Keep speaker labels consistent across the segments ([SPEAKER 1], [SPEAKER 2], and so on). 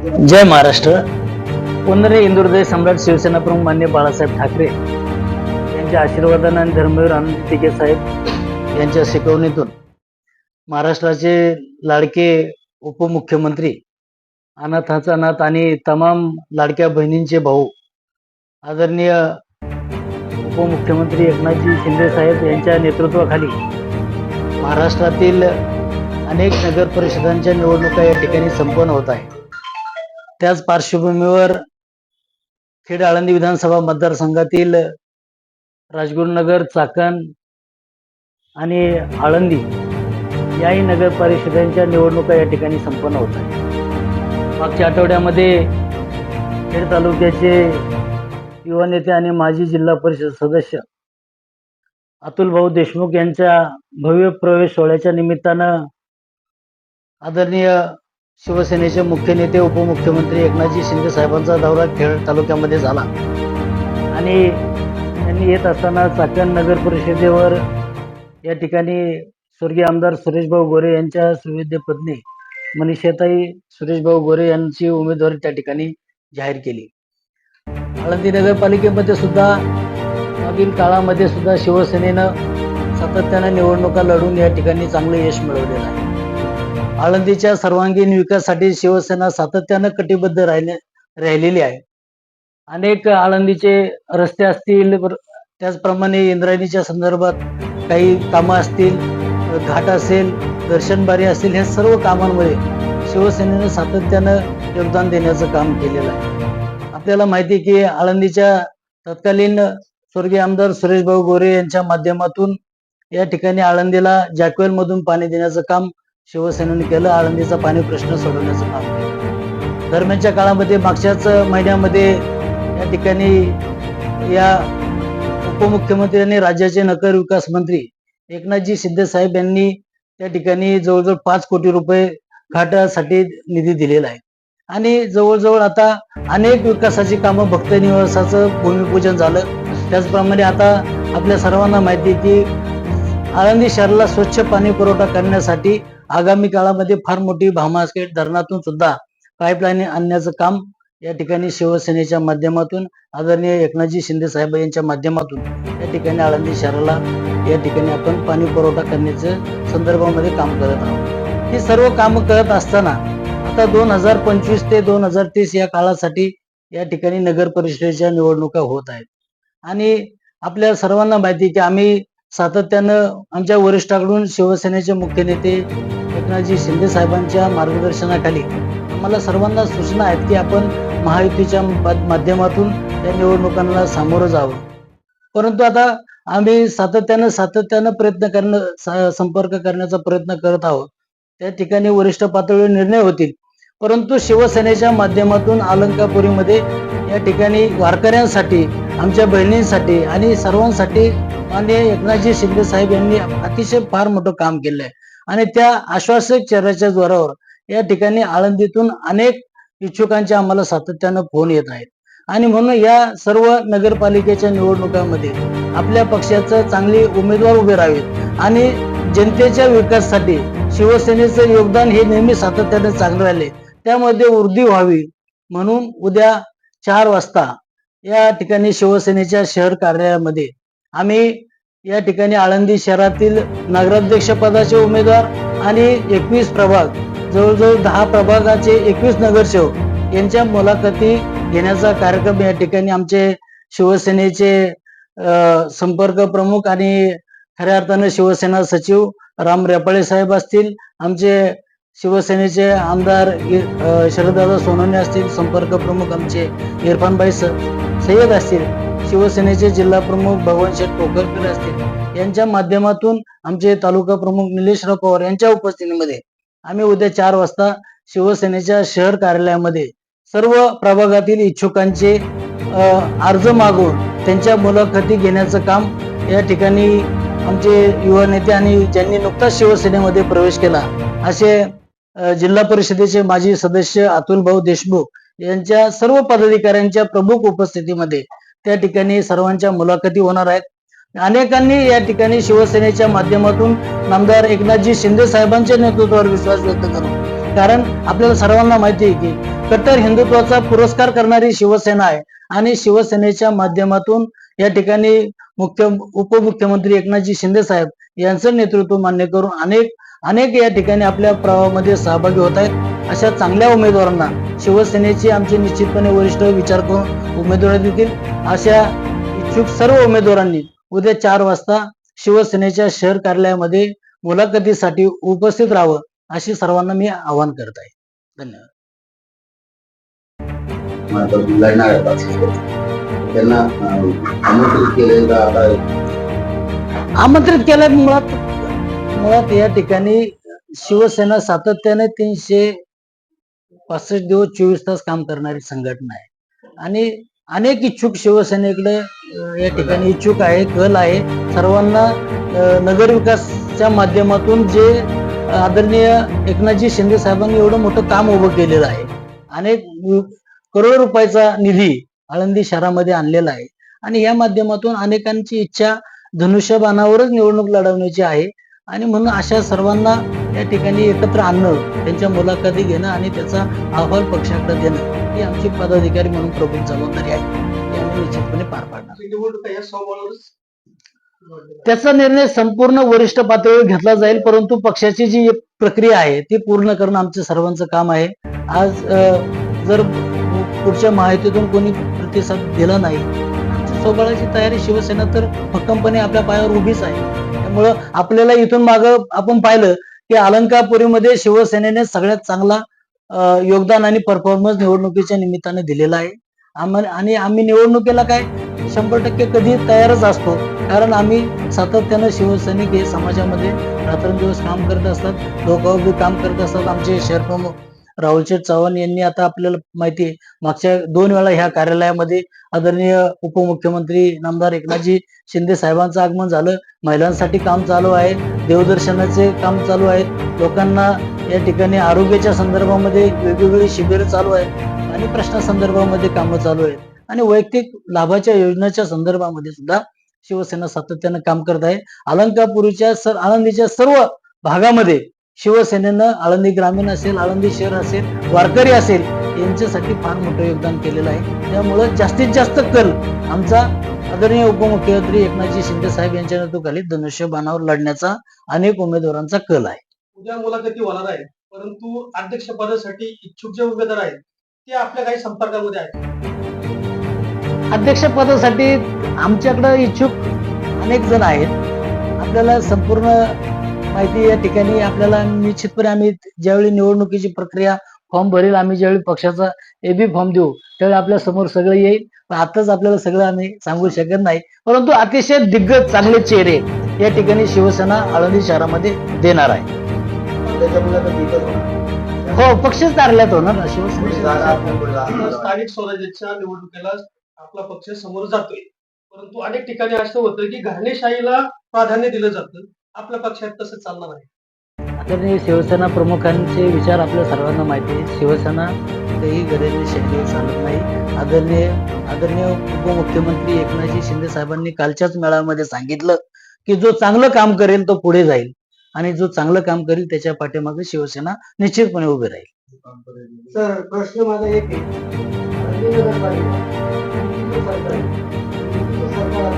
[SPEAKER 1] जय महाराष्ट्र. पुनरे इंदुर्दय सम्राट शिवसेना प्रमुख मान्य बाळासाहेब ठाकरे यांच्या आशीर्वादाने आणि धर्मवीर आनंद तिके साहेब यांच्या शिकवणीतून महाराष्ट्राचे लाडके उपमुख्यमंत्री अनाथाचा अनाथ आणि तमाम लाडक्या बहिणींचे भाऊ आदरणीय उपमुख्यमंत्री एकनाथजी शिंदे साहेब यांच्या नेतृत्वाखाली महाराष्ट्रातील अनेक नगर परिषदांच्या निवडणुका या ठिकाणी संपन्न होत आहे त्याच पार्श्वभूमीवर खेड आळंदी विधानसभा मतदारसंघातील राजगुरुनगर चाकण आणि आळंदी याही नगर परिषदांच्या निवडणुका या ठिकाणी संपन्न होत आहेत. मागच्या आठवड्यामध्ये खेड तालुक्याचे युवा नेते आणि माजी जिल्हा परिषद सदस्य अतुल भाऊ देशमुख यांच्या भव्य प्रवेश सोहळ्याच्या निमित्तानं आदरणीय शिवसेनेचे मुख्य नेते उपमुख्यमंत्री एकनाथजी शिंदे साहेबांचा दौरा खेड तालुक्यामध्ये झाला. आणि त्यांनी येत असताना चाकण नगर परिषदेवर या ठिकाणी स्वर्गीय आमदार सुरेशभाऊ गोरे यांच्या सुविद्य पत्नी मनीषाताई सुरेशभाऊ गोरे यांची उमेदवारी त्या ठिकाणी जाहीर केली. आळंदी नगरपालिकेमध्ये सुद्धा मागील काळामध्ये सुद्धा शिवसेनेनं सातत्यानं निवडणुका लढून या ठिकाणी चांगलं यश मिळवलेलं आहे. आळंदीच्या सर्वांगीण विकासासाठी शिवसेना सातत्यानं कटिबद्ध राहिले राहिलेली आहे. अनेक आळंदीचे रस्ते असतील त्याचप्रमाणे इंद्रायणीच्या संदर्भात काही कामं असतील घाट असेल दर्शनबारी असेल ह्या सर्व कामांमध्ये शिवसेनेनं सातत्यानं योगदान देण्याचं काम केलेलं आहे. आपल्याला माहिती आहे की आळंदीच्या तत्कालीन स्वर्गीय आमदार सुरेशभाऊ गोरे यांच्या माध्यमातून या ठिकाणी आळंदीला जॅकवेल मधून पाणी देण्याचं काम शिवसेनेने केलं आळंदीचा पाणी प्रश्न सोडवण्याचं काम. केलं दरम्यानच्या काळामध्ये मागच्याच महिन्यामध्ये या ठिकाणी या उपमुख्यमंत्री आणि राज्याचे नगर विकास मंत्री एकनाथजी शिंदे साहेब यांनी त्या ठिकाणी जवळजवळ पाच कोटी रुपये घाटासाठी निधी दिलेला आहे. आणि जवळजवळ आता अनेक विकासाची कामं भक्त निवासाचं भूमिपूजन झालं. त्याचप्रमाणे आता आपल्या सर्वांना माहिती आहे की आळंदी शहराला स्वच्छ पाणी पुरवठा करण्यासाठी आगामी काळामध्ये फार मोठी भामास्केट धरणातून सुद्धा पाईपलाईन आणण्याचं काम या ठिकाणी शिवसेनेच्या माध्यमातून आदरणीय एकनाथजी शिंदे साहेब यांच्या माध्यमातून या ठिकाणी आळंदी शहराला या ठिकाणी आपण पाणी पुरवठा करण्याच्या संदर्भामध्ये काम करत आहोत. ही सर्व कामं करत असताना आता दोन हजार पंचवीस ते दोन हजार तीस या काळासाठी या ठिकाणी नगर परिषदेच्या निवडणुका होत आहेत. आणि आपल्या सर्वांना माहिती आहे की आम्ही सातत्यानं आमच्या वरिष्ठाकडून शिवसेनेचे मुख्य नेते एकनाथजी शिंदे साहेबांच्या मार्गदर्शनाखाली आम्हाला सर्वांना सूचना आहेत की आपण महायुतीच्या माध्यमातून या निवडणुकांना सामोरं जावं. परंतु आता आम्ही सातत्यानं सातत्यानं प्रयत्न करणं संपर्क करण्याचा प्रयत्न करत आहोत. त्या ठिकाणी वरिष्ठ पातळीवर निर्णय होतील. परंतु शिवसेनेच्या माध्यमातून अलंकापुरीमध्ये या ठिकाणी वारकऱ्यांसाठी आमच्या बहिणींसाठी आणि सर्वांसाठी माननीय एकनाथजी शिंदे साहेब यांनी अतिशय फार मोठं काम केलं आहे आणि त्या आश्वासक चेहऱ्याच्या जोरावर या ठिकाणी आळंदीतून अनेक इच्छुकांचे आम्हाला सातत्यानं फोन येत आहेत. आणि म्हणून या सर्व नगरपालिकेच्या निवडणुकांमध्ये आपल्या पक्षाचं चांगले उमेदवार उभे राहावेत आणि जनतेच्या विकासासाठी शिवसेनेचं योगदान हे नेहमी सातत्याने चांगलं राहिले. त्यामध्ये वृद्धी व्हावी म्हणून उद्या चार वाजता या ठिकाणी शिवसेनेच्या शहर कार्यालयामध्ये आम्ही या ठिकाणी आळंदी शहरातील नगराध्यक्ष पदाचे उमेदवार आणि एकवीस प्रभाग जवळजवळ दहा प्रभागाचे एकवीस नगरसेवक यांच्या मुलाखती घेण्याचा कार्यक्रम या ठिकाणी आमचे शिवसेनेचे संपर्क प्रमुख आणि खऱ्या अर्थानं शिवसेना सचिव राम रेपाळे साहेब असतील आमचे शिवसेनेचे आमदार शरददादा सोनवणे असतील संपर्क प्रमुख आमचे इरफानबाई सय्यद असतील. शिवसेनेचे जिल्हा प्रमुख भगवान शेठ कोकरकर असतील. यांच्या माध्यमातून आमचे तालुका प्रमुख निलेशराव पवार यांच्या उपस्थितीमध्ये आम्ही उद्या चार वाजता शिवसेनेच्या शहर कार्यालयामध्ये सर्व प्रभागातील इच्छुकांचे अर्ज मागून त्यांच्या मुलाखती घेण्याचं काम या ठिकाणी आमचे युवा नेते आणि ज्यांनी नुकताच शिवसेनेमध्ये प्रवेश केला असे जिल्हा परिषदेचे माजी सदस्य अतुल भाऊ देशमुख यांच्या सर्व पदाधिकाऱ्यांच्या प्रमुख उपस्थितीमध्ये त्या ठिकाणी सर्वांच्या मुलाखती होणार आहेत. अनेकांनी या ठिकाणी शिवसेनेच्या माध्यमातून नामदार एकनाथजी शिंदे साहेबांच्या नेतृत्वावर विश्वास व्यक्त करू कारण आपल्याला सर्वांना माहिती आहे की कट्टर हिंदुत्वाचा पुरस्कार करणारी शिवसेना आहे आणि शिवसेनेच्या माध्यमातून या ठिकाणी मुख्य उपमुख्यमंत्री एकनाथजी शिंदे साहेब यांचं नेतृत्व मान्य करून अनेक अनेक या ठिकाणी आपल्या प्रवाहामध्ये सहभागी होत आहेत. अशा चांगल्या उमेदवारांना शिवसेनेचे आमचे निश्चितपणे वरिष्ठ विचार करून उमेदवारी देतील. अशा इच्छुक सर्व उमेदवारांनी उद्या चार वाजता शिवसेनेच्या शहर कार्यालयामध्ये मुलाखतीसाठी उपस्थित राहावं अशी सर्वांना मी आवाहन करत आहे. धन्यवाद.
[SPEAKER 2] लढणार. त्यांना आमंत्रित केले
[SPEAKER 1] आमंत्रित केलं मुळात मुळात या ठिकाणी शिवसेना सातत्याने तीनशे पासष्ट दिवस चोवीस तास काम करणारी संघटना आहे. आणि अनेक इच्छुक शिवसेनेकडे या ठिकाणी इच्छुक आहे कल आहे. सर्वांना नगरविकासच्या माध्यमातून जे आदरणीय एकनाथजी शिंदे साहेबांनी एवढं मोठं काम उभं केलेलं आहे. अनेक करोड रुपयाचा निधी आळंदी शहरामध्ये आणलेला आहे. आणि या माध्यमातून अनेकांची इच्छा धनुष्यबाणावरच निवडणूक लढवण्याची आहे. आणि म्हणून अशा सर्वांना या ठिकाणी एकत्र आणणं त्यांच्या मुलाखती घेणं आणि त्याचा अहवाल पक्षाकडे देणं ही आमची पदाधिकारी म्हणून प्रमुख जबाबदारी आहे. आम्ही निश्चितपणे पार पाडणार. त्याचा निर्णय संपूर्ण वरिष्ठ पातळीवर घेतला जाईल परंतु पक्षाची जी प्रक्रिया आहे ती पूर्ण करणं आमचं सर्वांचं काम आहे. आज जर पुढच्या माहितीतून कोणी प्रतिसाद दिला नाही सोबळाची तयारी शिवसेना तर भक्कमपणे आपल्या पायावर उभीच आहे. त्यामुळं आपल्याला इथून माग आपण पाहिलं की अलंकापुरीमध्ये शिवसेनेने सगळ्यात चांगला योगदान आणि परफॉर्मन्स निवडणुकीच्या निमित्ताने दिलेला आहे. आम्हाला आणि आम्ही निवडणुकीला काय शंभर टक्के कधी तयारच असतो. कारण आम्ही सातत्यानं शिवसैनिक हे समाजामध्ये रात्रंदिवस काम करत असतात. लोकांवर काम करत असतात. आमचे शहर प्रमुख राहुलशेठ चव्हाण यांनी आता आपल्याला माहिती आहे मागच्या दोन वेळा ह्या कार्यालयामध्ये आदरणीय उपमुख्यमंत्री नामदार एकनाथजी शिंदे साहेबांचं आगमन झालं. महिलांसाठी काम चालू आहे देवदर्शनाचे काम चालू आहेत लोकांना या ठिकाणी आरोग्याच्या संदर्भामध्ये वेगवेगळी शिबिरं चालू आहेत आणि प्रश्नासंदर्भामध्ये कामं चालू आहेत. आणि वैयक्तिक लाभाच्या योजनेच्या संदर्भामध्ये सुद्धा शिवसेना सातत्यानं काम करत आहे. अलंकापुरीच्या सर आळंदीच्या सर्व भागामध्ये शिवसेनेनं आळंदी ग्रामीण असेल आळंदी शहर असेल वारकरी असेल यांच्यासाठी फार मोठं योगदान केलेलं आहे. त्यामुळं जास्तीत जास्त कल आमचा आदरणीय उपमुख्यमंत्री एकनाथजी शिंदे साहेब यांच्या नेतृत्वाखाली धनुष्य बाणावर लढण्याचा अनेक उमेदवारांचा कल आहे.
[SPEAKER 3] उद्या मुलाखती होणार आहे परंतु अध्यक्षपदासाठी इच्छुक जे उमेदवार आहेत ते आपल्या काही संपर्कामध्ये आहेत.
[SPEAKER 1] अध्यक्षपदासाठी आमच्याकडे इच्छुक अनेक जण आहेत. आपल्याला संपूर्ण माहिती या ठिकाणी आपल्याला निश्चितपणे आम्ही ज्यावेळी निवडणुकीची प्रक्रिया फॉर्म भरेल आम्ही ज्यावेळी पक्षाचा एबी फॉर्म देऊ त्यावेळी आपल्यासमोर सगळं येईल. पण आताच आपल्याला सगळं आम्ही सांगू शकत नाही. परंतु अतिशय दिग्गज चांगले चेहरे या ठिकाणी शिवसेना आळंदी शहरामध्ये देणार आहे. हो पक्षच तारल्यात होणार ना शिवसेना.
[SPEAKER 3] स्थानिक स्वराज्याच्या निवडणुकीला आपला पक्ष समोर जातोय. परंतु अनेक ठिकाणी असं होतं की घाणेशाहीला प्राधान्य दिलं जातं. आपल्या पक्षात तसं चालणार आहे.
[SPEAKER 1] आदरणीय शिवसेना प्रमुखांचे विचार आपल्या सर्वांना माहिती आहे. शिवसेना काही गरजेची शैली चालत नाही. आदरणीय आदरणीय उपमुख्यमंत्री एकनाथजी शिंदे साहेबांनी कालच्याच मेळाव्यामध्ये सांगितलं की जो चांगलं काम करेल तो पुढे जाईल आणि जो चांगलं काम करेल त्याच्या पाठीमागे शिवसेना निश्चितपणे उभी राहील.
[SPEAKER 4] सर प्रश्न माझा एक आहे. सरकार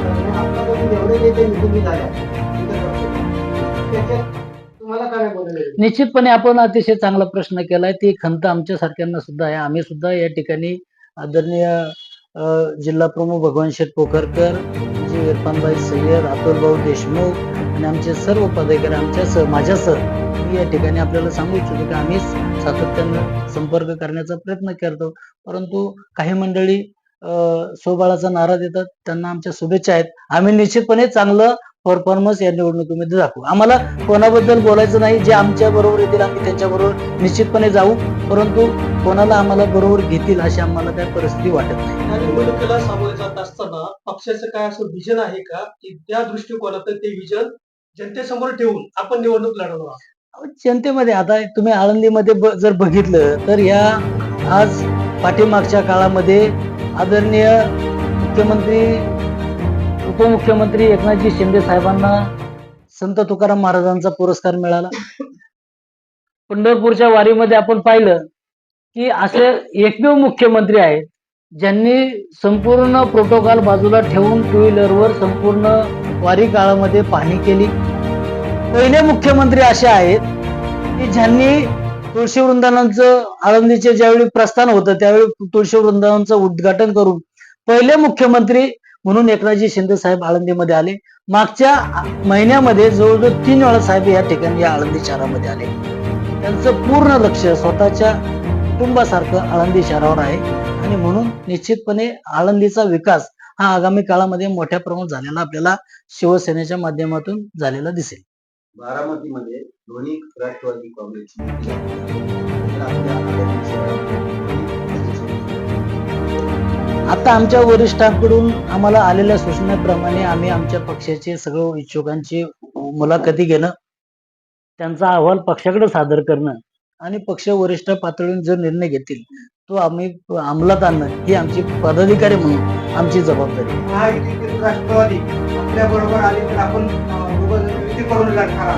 [SPEAKER 4] एवढे नेते निवडून
[SPEAKER 1] निश्चितपणे आपण अतिशय चांगला प्रश्न केलाय. ती खंत आमच्या सारख्यांना सुद्धा आहे. आम्ही सुद्धा या ठिकाणी आदरणीय जिल्हा प्रमुख भगवान शेठ पोखरकर जी इरफानबाई सय्यद अतुलभाऊ देशमुख आणि आमचे सर्व पदाधिकारी आमच्या माझ्यासह मी या ठिकाणी आपल्याला सांगू इच्छितो की आम्ही सातत्यानं संपर्क करण्याचा प्रयत्न करतो. परंतु काही मंडळी सोबाळाचा नारा देतात. त्यांना आमच्या शुभेच्छा आहेत. आम्ही निश्चितपणे चांगलं परफॉर्मन्स या निवडणुकीमध्ये दाखवू. आम्हाला कोणाबद्दल बोलायचं नाही जे आमच्या बरोबर येतील आम्ही त्यांच्या बरोबर निश्चितपणे जाऊ. परंतु कोणाला आम्हाला बरोबर घेतील अशी आम्हाला काय परिस्थिती वाटत नाही.
[SPEAKER 3] या निवडणुकीला सामोरे जात असताना पक्षाचं काय असं विजन आहे का? की त्या दृष्टिकोनातून ते विजन जनतेसमोर ठेवून आपण निवडणूक लढवणार आहोत?
[SPEAKER 1] जनतेमध्ये आता तुम्ही आळंदीमध्ये जर बघितलं तर या आज पाठीमागच्या काळामध्ये आदरणीय मुख्यमंत्री उपमुख्यमंत्री एकनाथजी शिंदे साहेबांना संत तुकाराम महाराजांचा पुरस्कार मिळाला. पंढरपूरच्या वारीमध्ये आपण पाहिलं की असे एकमेव मुख्यमंत्री आहेत ज्यांनी संपूर्ण प्रोटोकॉल बाजूला ठेवून टू व्हीलरवर संपूर्ण वारी काळामध्ये पाहणी केली. पहिले मुख्यमंत्री असे आहेत की ज्यांनी तुळशी वृंदावनाचं आळंदीचे ज्यावेळी प्रस्थान होतं त्यावेळी तुळशी वृंदावनचं उद्घाटन करून पहिले मुख्यमंत्री म्हणून एकनाथजी शिंदे साहेब आळंदीमध्ये आले. मागच्या महिन्यामध्ये जवळजवळ तीन वेळा साहेब या ठिकाणी या आळंदी शहरामध्ये आले. त्यांचं पूर्ण लक्ष स्वतःच्या कुटुंबासारखं आळंदी शहरावर आहे. आणि म्हणून निश्चितपणे आळंदीचा विकास हा आगामी काळामध्ये मोठ्या प्रमाणात झालेला आपल्याला शिवसेनेच्या माध्यमातून झालेला दिसेल.
[SPEAKER 2] बारामतीमध्ये दोन्ही राष्ट्रवादी काँग्रेसची
[SPEAKER 1] आता आमच्या वरिष्ठांकडून आम्हाला आलेल्या सूचनेप्रमाणे आम्ही आमच्या पक्षाचे सर्व इच्छुकांची मुलाखती घेणं त्यांचा अहवाल पक्षाकडे सादर करणं आणि पक्ष वरिष्ठ पातळीवर जो निर्णय घेतील तो आम्ही अंमलात आणणं ही आमची पदाधिकारी म्हणून आमची जबाबदारी
[SPEAKER 4] राष्ट्रवादी आपल्या बरोबर आले तर आपण.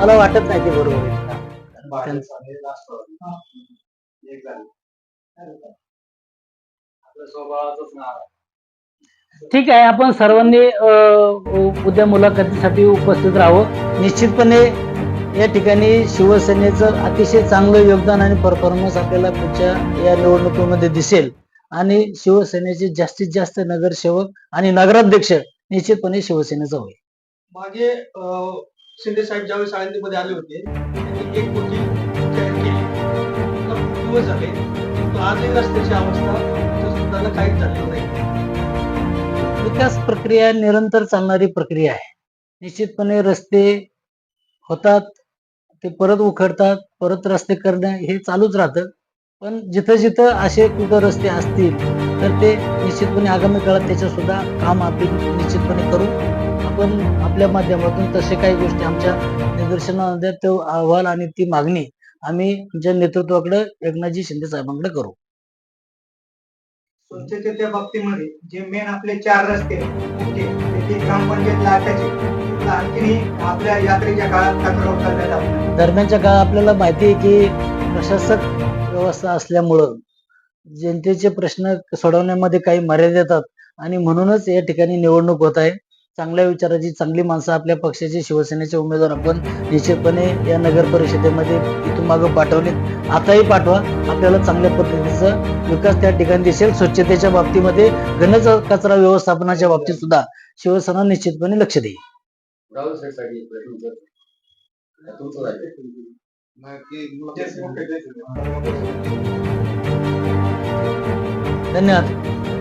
[SPEAKER 1] मला वाटत नाही ते बरोबर ठीक आहे आपण सर्वांनी उद्या मुलाखतीसाठी उपस्थित राहावं. निश्चितपणे या ठिकाणी शिवसेनेचं अतिशय चांगलं योगदान आणि परफॉर्मन्स आपल्याला पुढच्या या निवडणुकीमध्ये दिसेल. आणि शिवसेनेचे जास्तीत जास्त नगरसेवक आणि नगराध्यक्ष निश्चितपणे शिवसेनेचा होईल.
[SPEAKER 3] मागे शिंदे साहेब ज्यावेळेस आळंदीमध्ये आले होते त्यांनी एक कोटी जाहीर केली. आता खूप दिवस झाले. आजही रस्त्याची अवस्था इथं काहीच नाही.
[SPEAKER 1] विकास प्रक्रिया निरंतर चालणारी प्रक्रिया आहे. निश्चितपणे रस्ते होतात ते परत उखडतात परत रस्ते करणं हे चालूच राहतं. पण जिथं जिथं असे कुठं रस्ते असतील तर ते निश्चितपणे आगामी काळात त्याचं सुद्धा काम आपण निश्चितपणे करू. आपण आपल्या माध्यमातून तसे काही गोष्टी आमच्या निदर्शनामध्ये तो अहवाल आणि ती मागणी आम्ही आमच्या नेतृत्वाकडे एकनाथजी शिंदे साहेबांकडे करू.
[SPEAKER 4] स्वच्छतेच्या बाबतीमध्ये जे मेन आपले चार रस्ते त्याची म्हणजे ग्रामपंचायत आणखीनही आपल्या यात्रेच्या काळात
[SPEAKER 1] दरम्यानच्या काळात आपल्याला माहिती आहे की प्रशासक व्यवस्था असल्यामुळं जनतेचे प्रश्न सोडवण्यामध्ये काही मर्यादा येतात आणि म्हणूनच या ठिकाणी निवडणूक होत आहे. चांगल्या विचाराची चांगली माणसं आपल्या पक्षाचे शिवसेनेचे उमेदवार आपण निश्चितपणे या नगर परिषदेमध्ये इथून मागं पाठवलेत. आताही पाठवा. आपल्याला चांगल्या पद्धतीचा विकास त्या ठिकाणी दिसेल. स्वच्छतेच्या बाबतीमध्ये घनच कचरा व्यवस्थापनाच्या बाबतीत सुद्धा शिवसेना निश्चितपणे लक्ष देईल. धन्यवाद.